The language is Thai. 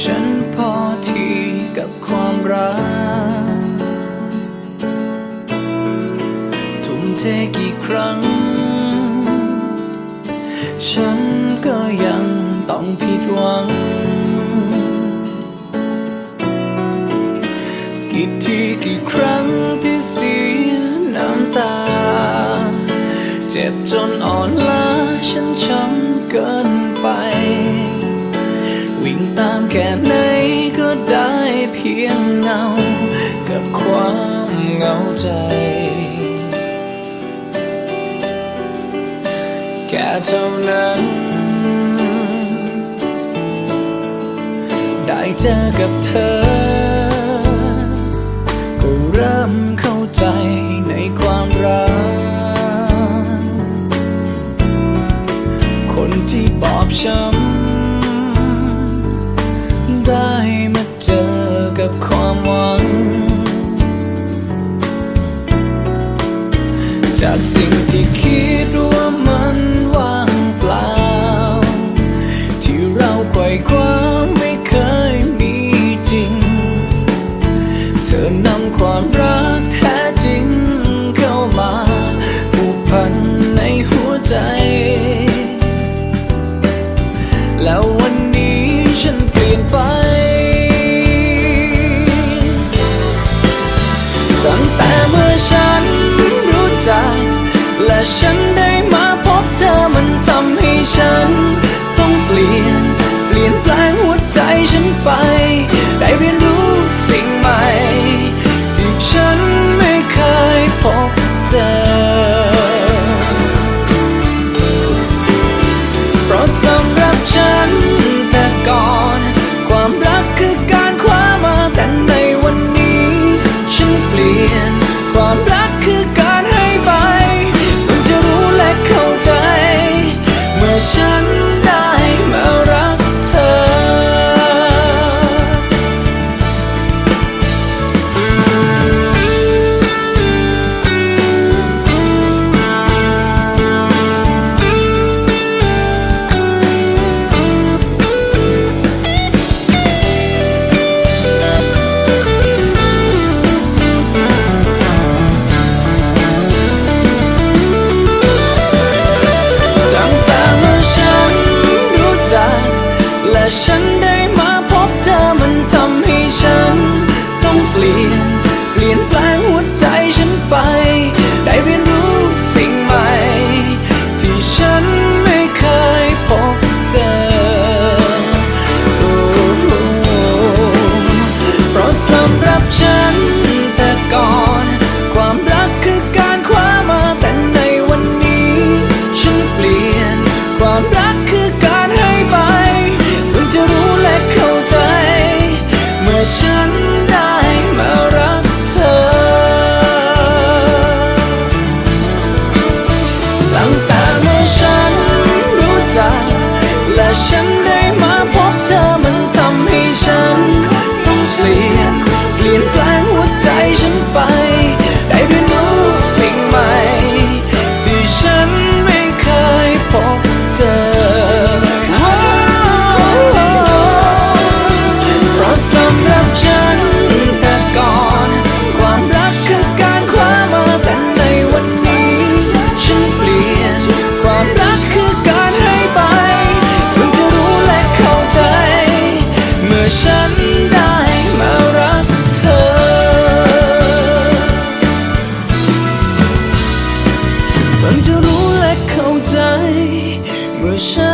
ฉันพอที่กับความรัก ทุ่มเทกี่ครั้ง ฉันก็ยังต้องผิดหวัง กี่ทีกี่ครั้งที่เสียน้ำตา เจ็บจนอ่อนล้าฉันช้ำเกิน แค่ไหนก็ได้เพียงเงา กับความเหงาใจ แค่เท่านั้น ได้เจอกับเธอ ก็เริ่มเข้าใจในความรัก คนที่บอบช้ำ จากสิ่งที่คิดว่ามันว่างเปล่า ที่เราไขว่คว้าไม่เคยมีจริง เธอนำความรักแท้ ฉันได้มาพบเธอมันทำให้ฉัน ต้องเปลี่ยนเปลี่ยนแปลง 为什么？